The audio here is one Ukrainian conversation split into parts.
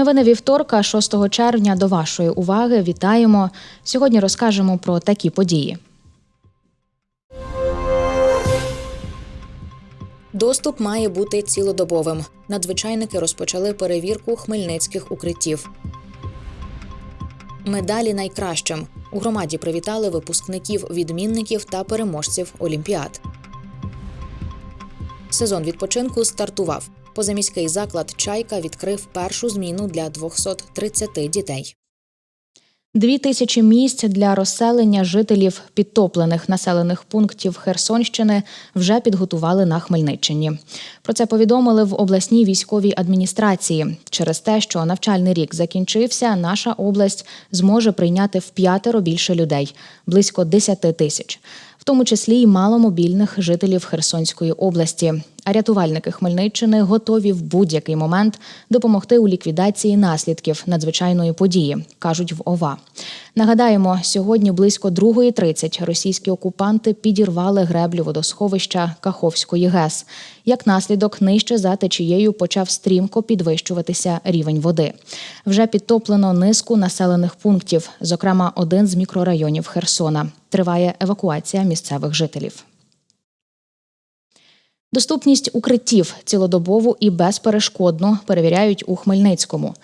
Новини вівторка, 6 червня, до вашої уваги. Вітаємо. Сьогодні розкажемо про такі події. Доступ має бути цілодобовим. Надзвичайники розпочали перевірку хмельницьких укриттів. Медалі найкращим. У громаді привітали випускників, відмінників та переможців олімпіад. Сезон відпочинку стартував. Позаміський заклад Чайка відкрив першу зміну для 230 дітей. Дві тисячі місць для розселення жителів підтоплених населених пунктів Херсонщини вже підготували на Хмельниччині. Про це повідомили в обласній військовій адміністрації. Через те, що навчальний рік закінчився, наша область зможе прийняти в п'ятеро більше людей близько 10 тисяч, в тому числі й маломобільних жителів Херсонської області. А рятувальники Хмельниччини готові в будь-який момент допомогти у ліквідації наслідків надзвичайної події, кажуть в ОВА. Нагадаємо, сьогодні близько 2.30 російські окупанти підірвали греблю водосховища Каховської ГЕС. Як наслідок, нижче за течією почав стрімко підвищуватися рівень води. Вже підтоплено низку населених пунктів, зокрема один з мікрорайонів Херсона. Триває евакуація місцевих жителів. Доступність укриттів цілодобову і безперешкодно перевіряють у Хмельницькому.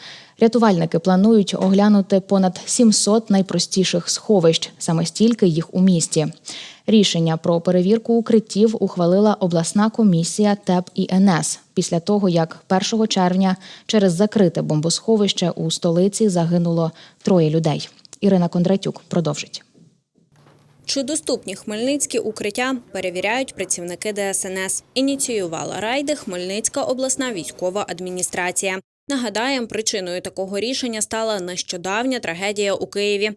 Рятувальники планують оглянути понад 700 найпростіших сховищ, саме стільки їх у місті. Рішення про перевірку укриттів ухвалила обласна комісія ТЕП і НС після того, як 1 червня через закрите бомбосховище у столиці загинуло троє людей. Ірина Кондратюк продовжить. Чи доступні хмельницькі укриття перевіряють працівники ДСНС. Ініціювала райди Хмельницька обласна військова адміністрація. Нагадаємо, причиною такого рішення стала нещодавня трагедія у Києві.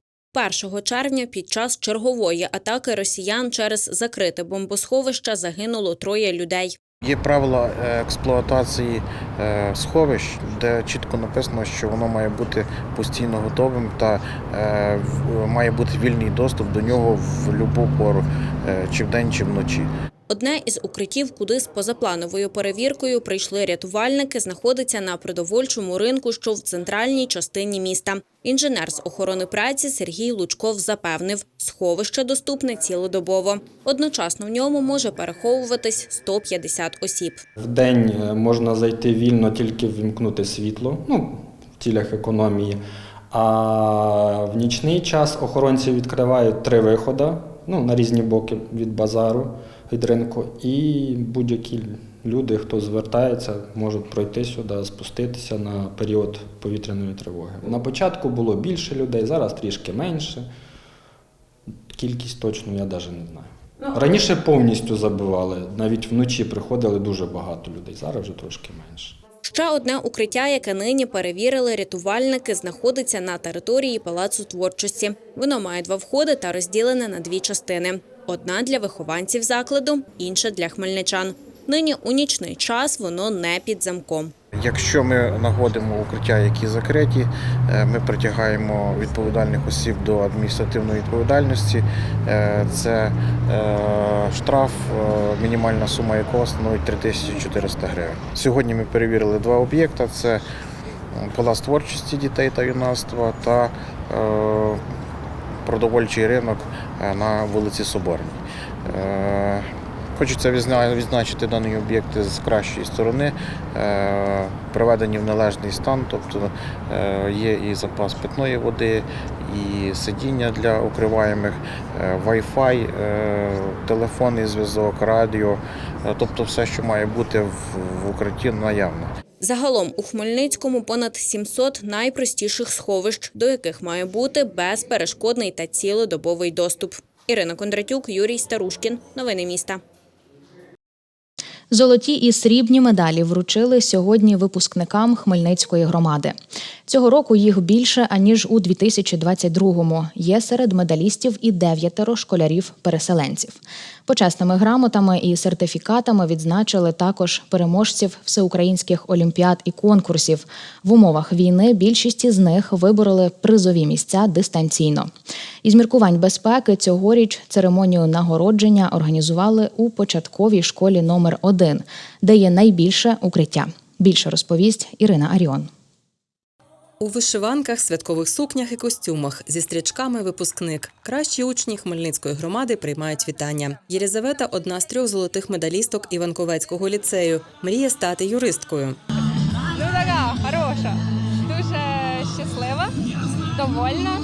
1 червня під час чергової атаки росіян через закрите бомбосховище загинуло троє людей. Є правила е, експлуатації е, сховищ, де чітко написано, що воно має бути постійно готовим та е, має бути вільний доступ до нього в будь-яку пору, чи вдень, чи вночі. Одне із укриттів, куди з позаплановою перевіркою прийшли рятувальники, знаходиться на продовольчому ринку, що в центральній частині міста. Інженер з охорони праці Сергій Лучков запевнив, сховище доступне цілодобово. Одночасно в ньому може переховуватись 150 осіб. В день е, можна зайти вільно, тільки вімкнути світло, ну, в цілях економії. А в нічний час охоронці відкривають три виходи ну, на різні боки від базару, від ринку, і будь-які люди, хто звертається, можуть пройти сюди, спуститися на період повітряної тривоги. На початку було більше людей, зараз трішки менше. Кількість точно я навіть не знаю. Раніше повністю забивали, навіть вночі приходили дуже багато людей, зараз вже трошки менше. Ще одне укриття, яке нині перевірили рятувальники, знаходиться на території Палацу творчості. Воно має два входи та розділене на дві частини: одна для вихованців закладу, інша для хмельничан. Нині у нічний час воно не під замком. Якщо ми знаходимо укриття, які закриті, е, ми притягаємо відповідальних осіб до адміністративної відповідальності. Е, Це е, штраф, мінімальна сума якого становить 3400 гривень. Сьогодні ми перевірили два об'єкти: це палац творчості дітей та юнацтва та продовольчий ринок на вулиці Соборній. Е, Хочеться відзначити дані об'єкти з кращої сторони, е, приведені в належний стан, тобто е, є і запас питної води, і сидіння для укриваємих, е, Wi-Fi, е, телефонний зв'язок, радіо, е, тобто все, що має бути в укритті наявне. Загалом у Хмельницькому понад 700 найпростіших сховищ, до яких має бути безперешкодний та цілодобовий доступ. Ірина Кондратюк, Юрій Старушкін. Новини міста. Золоті і срібні медалі вручили сьогодні випускникам Хмельницької громади. Цього року їх більше аніж у 2022-му. Є серед медалістів і дев'ятеро школярів-переселенців. Почесними грамотами і сертифікатами відзначили також переможців всеукраїнських олімпіад і конкурсів. В умовах війни більшість із них вибороли призові місця дистанційно. Із міркувань безпеки цьогоріч церемонію нагородження організували у початковій школі номер 1 де є найбільше укриття. Більше розповість Ірина Аріон. У вишиванках, святкових сукнях і костюмах зі стрічками випускник. Кращі учні Хмельницької громади приймають вітання. Єлізавета – одна з трьох золотих медалісток Іванковецького ліцею. Мріє стати юристкою. Ну така хороша, дуже щаслива, довольна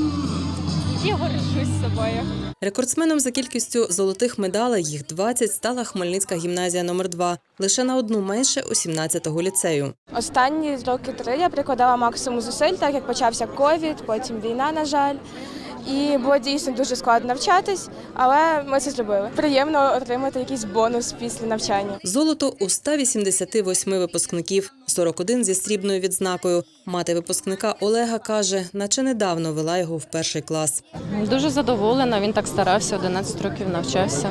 і горжусь собою. Рекордсменом за кількістю золотих медалей, їх 20, стала Хмельницька гімназія номер 2 лише на одну менше у 17-го ліцею. Останні роки три я прикладала максимум зусиль, так як почався ковід, потім війна, на жаль. І було дійсно дуже складно навчатись, але ми це зробили. Приємно отримати якийсь бонус після навчання. Золото у 188 випускників, 41 зі срібною відзнакою. Мати випускника Олега каже, наче недавно вела його в перший клас. Дуже задоволена, він так старався, 11 років навчався.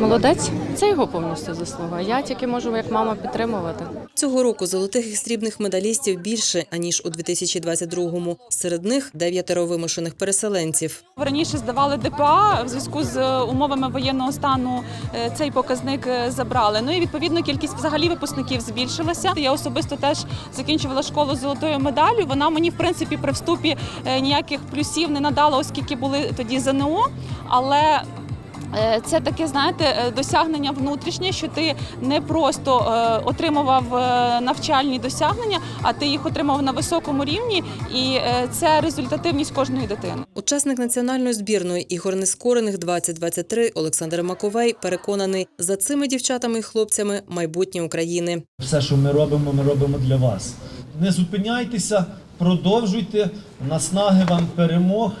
Молодець, це його повністю заслуга. Я тільки можу як мама підтримувати. Цього року золотих і срібних медалістів більше аніж у 2022-му. Серед них дев'ятеро вимушених переселенців. Раніше здавали ДПА в зв'язку з е, умовами воєнного стану. е, Цей показник е, забрали. Ну і відповідно кількість взагалі випускників збільшилася. Я особисто теж закінчувала школу з золотою медаллю. Вона мені в принципі при вступі ніяких плюсів не надала, оскільки були тоді ЗНО. Але Це таке, знаєте, е, досягнення внутрішнє, що ти не просто е, отримував е, навчальні досягнення, а ти їх отримав на високому рівні, і е, це результативність кожної дитини. Учасник національної збірної ігор нескорених 2023 Олександр Маковей переконаний, за цими дівчатами і хлопцями майбутнє України. Все, що ми робимо, ми робимо для вас. Не зупиняйтеся, продовжуйте наснаги вам перемог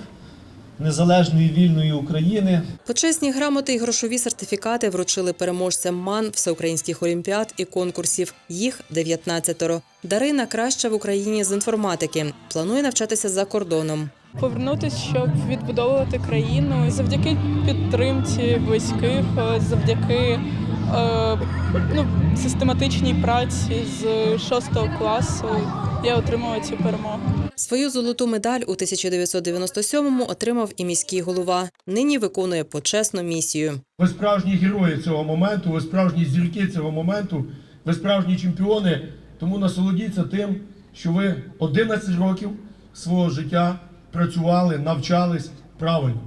незалежної вільної України. Почесні грамоти і грошові сертифікати вручили переможцям МАН всеукраїнських олімпіад і конкурсів. Їх 19-ро. Дарина краща в Україні з інформатики. Планує навчатися за кордоном. повернутися, щоб відбудовувати країну завдяки підтримці близьких, завдяки ну, систематичній праці з 6 класу. Я отримала цю перемогу. Свою золоту медаль у 1997-му отримав і міський голова. Нині виконує почесну місію. Ви справжні герої цього моменту, ви справжні зірки цього моменту, ви справжні чемпіони. Тому насолодіться тим, що ви 11 років свого життя працювали, навчались правильно.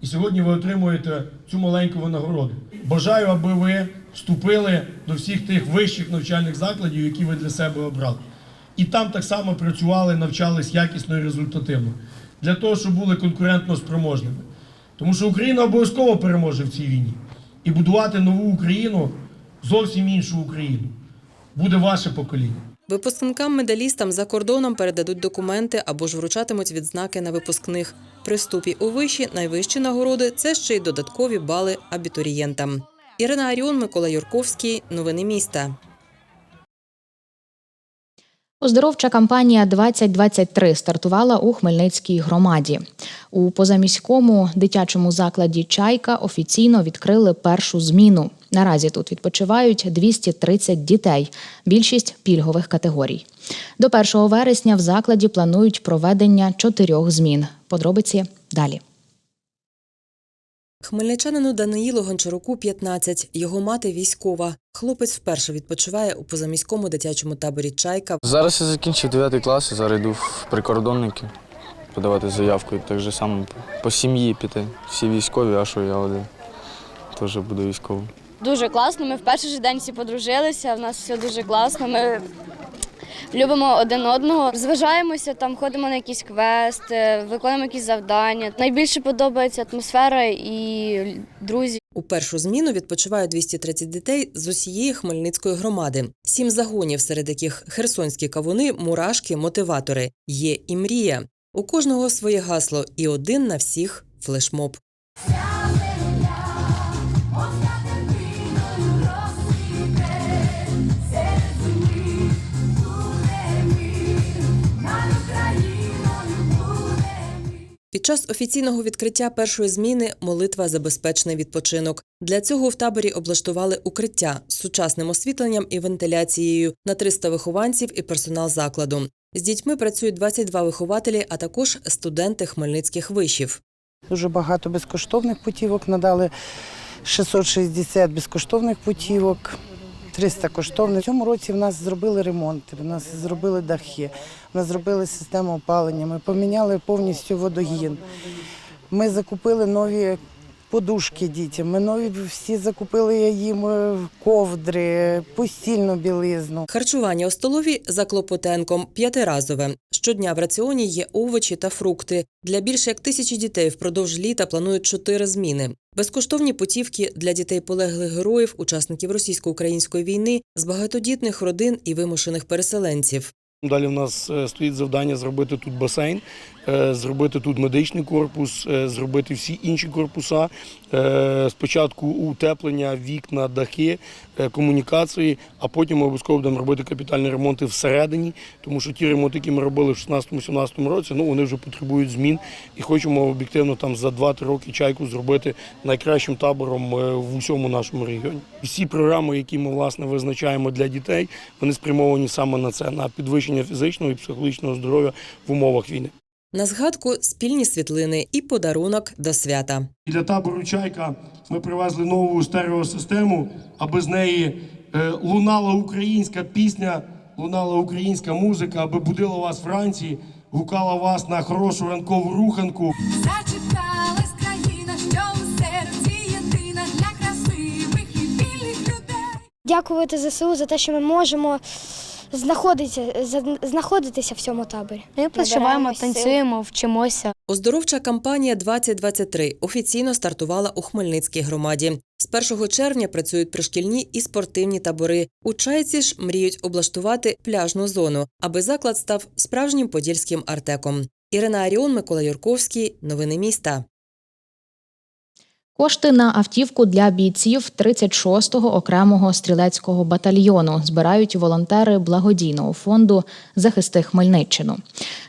І сьогодні ви отримуєте цю маленьку винагороду. Бажаю, аби ви вступили до всіх тих вищих навчальних закладів, які ви для себе обрали. І там так само працювали, навчались якісно і результативно, для того, щоб були конкурентно спроможними. Тому що Україна обов'язково переможе в цій війні. І будувати нову Україну, зовсім іншу Україну, буде ваше покоління. Випускникам-медалістам за кордоном передадуть документи або ж вручатимуть відзнаки на випускних. При вступі у виші найвищі нагороди це ще й додаткові бали абітурієнтам. Ірина Аріон, Микола Юрковський. Новини міста. Оздоровча кампанія 2023 стартувала у Хмельницькій громаді. У позаміському дитячому закладі Чайка офіційно відкрили першу зміну. Наразі тут відпочивають 230 дітей, більшість пільгових категорій. До 1 вересня в закладі планують проведення чотирьох змін. Подробиці далі. Хмельничанину Даниїлу Гончаруку 15. Його мати військова. Хлопець вперше відпочиває у позаміському дитячому таборі Чайка. Зараз я закінчив 9 клас, зараз йду в прикордонники подавати заявку. І так же само по сім'ї піти. Всі військові, а що я один. Теж буду військовим. Дуже класно. Ми в перший же день всі подружилися. У нас все дуже класно. Ми любимо один одного. Зважаємося, там ходимо на якісь квести, виконуємо якісь завдання. Найбільше подобається атмосфера і друзі. У першу зміну відпочивають 230 дітей з усієї Хмельницької громади. Сім загонів, серед яких херсонські кавуни, мурашки, мотиватори. Є і мрія. У кожного своє гасло, і один на всіх флешмоб. Під час офіційного відкриття першої зміни молитва за відпочинок. Для цього в таборі облаштували укриття з сучасним освітленням і вентиляцією на 300 вихованців і персонал закладу. З дітьми працюють 22 вихователі, а також студенти хмельницьких вишів. Дуже багато безкоштовних путівок надали 660 безкоштовних путівок, 300 коштовних. В цьому році в нас зробили ремонт, в нас зробили дахи, в нас зробили систему опалення, ми поміняли повністю водогін. Ми закупили нові подушки дітям, ми нові всі закупили їм е, ковдри, постільну білизну. Харчування у столові за Клопотенком п'ятиразове. Щодня в раціоні є овочі та фрукти. Для більше як тисячі дітей впродовж літа планують чотири зміни. Безкоштовні путівки для дітей полеглих героїв, учасників російсько-української війни, з багатодітних родин і вимушених переселенців. Далі в нас е, стоїть завдання зробити тут басейн, е, зробити тут медичний корпус, е, зробити всі інші корпуса. Спочатку утеплення, вікна, дахи, комунікації, а потім ми обов'язково будемо робити капітальні ремонти всередині, тому що ті ремонти, які ми робили в 16-17 році, ну вони вже потребують змін і хочемо об'єктивно там за 2-3 роки чайку зробити найкращим табором в усьому нашому регіоні. Всі програми, які ми власне визначаємо для дітей, вони спрямовані саме на це, на підвищення фізичного і психологічного здоров'я в умовах війни. На згадку спільні світлини і подарунок до свята. І Для табору Чайка ми привезли нову стереосистему, аби з неї е, лунала українська пісня, лунала українська музика, аби будила вас вранці, гукала вас на хорошу ранкову руханку. Зачекалась країна, що у серці єдина для красивих і вільних людей. Дякувати ЗСУ за те, що ми можемо знаходитися, знаходитися в цьому таборі. Ми проживаємо, танцюємо, вчимося. Оздоровча кампанія 2023 офіційно стартувала у Хмельницькій громаді. З 1 червня працюють пришкільні і спортивні табори. У Чайці ж мріють облаштувати пляжну зону, аби заклад став справжнім подільським артеком. Ірина Аріон, Микола Юрковський. Новини міста. Кошти на автівку для бійців 36-го окремого стрілецького батальйону збирають волонтери благодійного фонду Захисти Хмельниччину.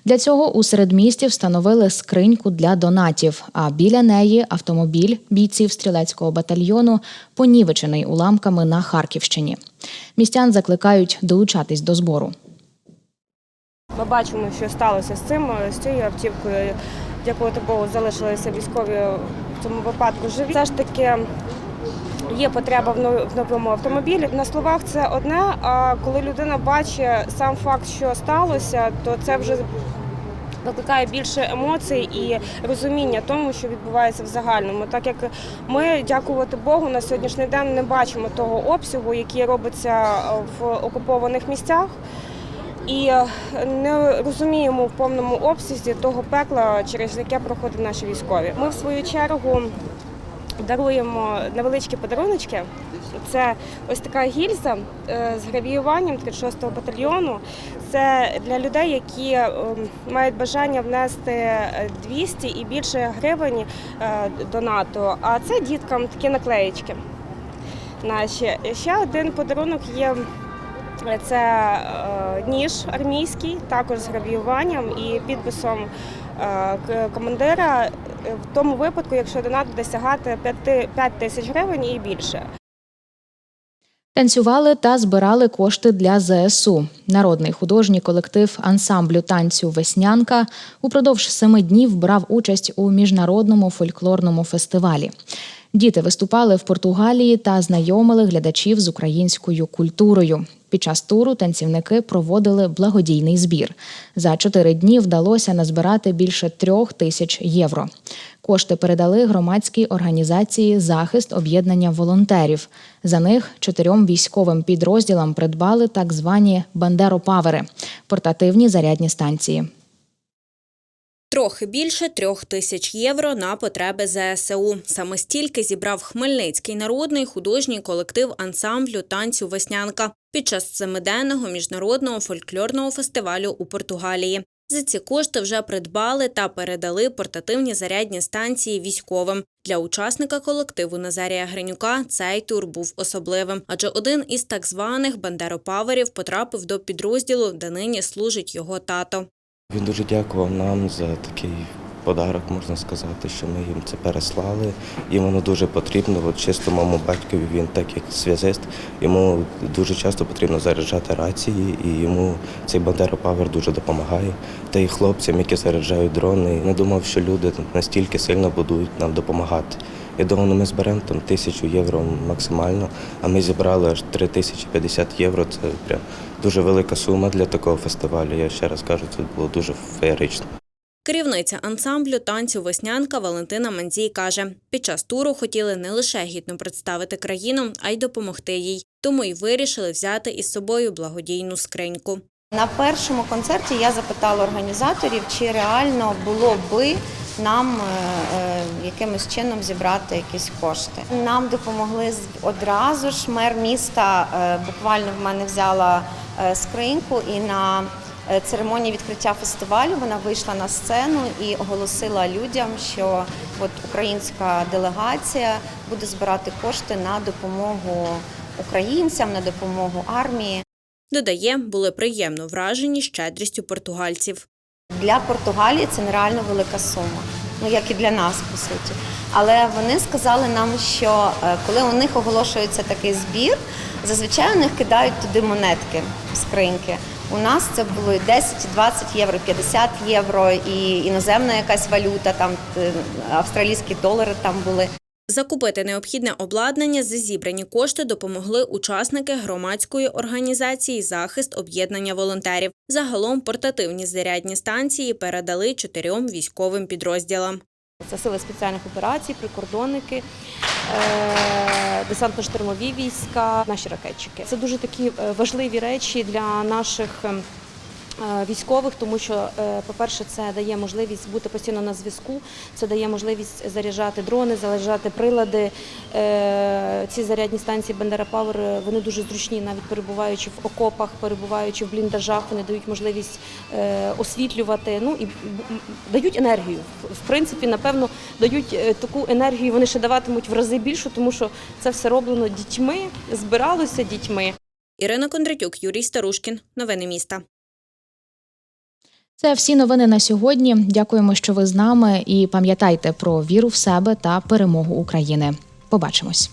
Для цього у середмісті встановили скриньку для донатів. А біля неї автомобіль бійців стрілецького батальйону понівечений уламками на Харківщині. Містян закликають долучатись до збору. Ми бачимо, що сталося з цим з цією автівкою. Дякувати Богу, залишилися військові цьому випадку живі. Все ж таки є потреба в нов- в новому автомобілі. На словах це одне. А коли людина бачить сам факт, що сталося, то це вже викликає більше емоцій і розуміння тому, що відбувається в загальному. Так як ми, дякувати Богу, на сьогоднішній день не бачимо того обсягу, який робиться в окупованих місцях. І е, не розуміємо в повному обсязі того пекла, через яке проходять наші військові. Ми в свою чергу даруємо невеличкі подаруночки. Це ось така гільза е, з гравіюванням 36-го батальйону. Це для людей, які е, мають бажання внести е, 200 і більше гривень до НАТО. А це діткам такі наклеєчки. Наші ще один подарунок є. Це е, ніж армійський, також з гравіюванням і підписом е, командира в тому випадку, якщо донат буде сягати 5, 5 тисяч гривень і більше. Танцювали та збирали кошти для ЗСУ. Народний художній колектив ансамблю танцю Веснянка упродовж семи днів брав участь у міжнародному фольклорному фестивалі. Діти виступали в Португалії та знайомили глядачів з українською культурою. Під час туру танцівники проводили благодійний збір. За чотири дні вдалося назбирати більше трьох тисяч євро. Кошти передали громадській організації Захист об'єднання волонтерів. За них чотирьом військовим підрозділам придбали так звані бандеропавери портативні зарядні станції. Трохи більше трьох тисяч євро на потреби ЗСУ. Саме стільки зібрав Хмельницький народний художній колектив ансамблю танцю Веснянка під час семиденного міжнародного фольклорного фестивалю у Португалії. За ці кошти вже придбали та передали портативні зарядні станції військовим. Для учасника колективу Назарія Гринюка цей тур був особливим, адже один із так званих бандеропаверів потрапив до підрозділу, де нині служить його тато. Він дуже дякував нам за такий подарок, можна сказати, що ми їм це переслали. Їм воно дуже потрібно. От чисто моєму батькові він так як зв'язист, йому дуже часто потрібно заряджати рації, і йому цей Бандера Павер дуже допомагає. Та й хлопцям, які заряджають дрони. Не думав, що люди настільки сильно будуть нам допомагати. Я думав, ну, ми зберемо там тисячу євро максимально, а ми зібрали аж 3050 євро. Це прям дуже велика сума для такого фестивалю. Я ще раз кажу, це було дуже феєрично. Керівниця ансамблю танцю Веснянка Валентина Манзій каже, під час туру хотіли не лише гідно представити країну, а й допомогти їй. Тому й вирішили взяти із собою благодійну скриньку. На першому концерті я запитала організаторів, чи реально було би нам е, е, якимось чином зібрати якісь кошти. Нам допомогли з- одразу ж. Мер міста е, буквально в мене взяла скриньку і на е, церемонії відкриття фестивалю вона вийшла на сцену і оголосила людям, що от українська делегація буде збирати кошти на допомогу українцям, на допомогу армії. Додає, були приємно вражені щедрістю португальців. Для Португалії це нереально велика сума, ну як і для нас по суті. Але вони сказали нам, що е, коли у них оголошується такий збір, зазвичай у них кидають туди монетки, скриньки. У нас це було і 10, 20 євро, 50 євро, і іноземна якась валюта, там е, австралійські долари там були. Закупити необхідне обладнання за зібрані кошти допомогли учасники громадської організації Захист об'єднання волонтерів. Загалом портативні зарядні станції передали чотирьом військовим підрозділам. Це сили спеціальних операцій, прикордонники, е, десантно-штурмові війська, наші ракетчики. Це дуже такі е, важливі речі для наших ем, військових, тому що, е, по-перше, це дає можливість бути постійно на зв'язку, це дає можливість заряджати дрони, заряджати прилади. Е, Ці зарядні станції Бендера Пауер е, вони дуже зручні, навіть перебуваючи в окопах, перебуваючи в бліндажах, вони дають можливість е, освітлювати. Ну і дають енергію. В- принципі, напевно, дають е, таку енергію. Вони ще даватимуть в рази більшу, тому що це все роблено дітьми, збиралося дітьми. Ірина Кондратюк, Юрій Старушкін. Новини міста. Це всі новини на сьогодні. Дякуємо, що ви з нами. І пам'ятайте про віру в себе та перемогу України. Побачимось.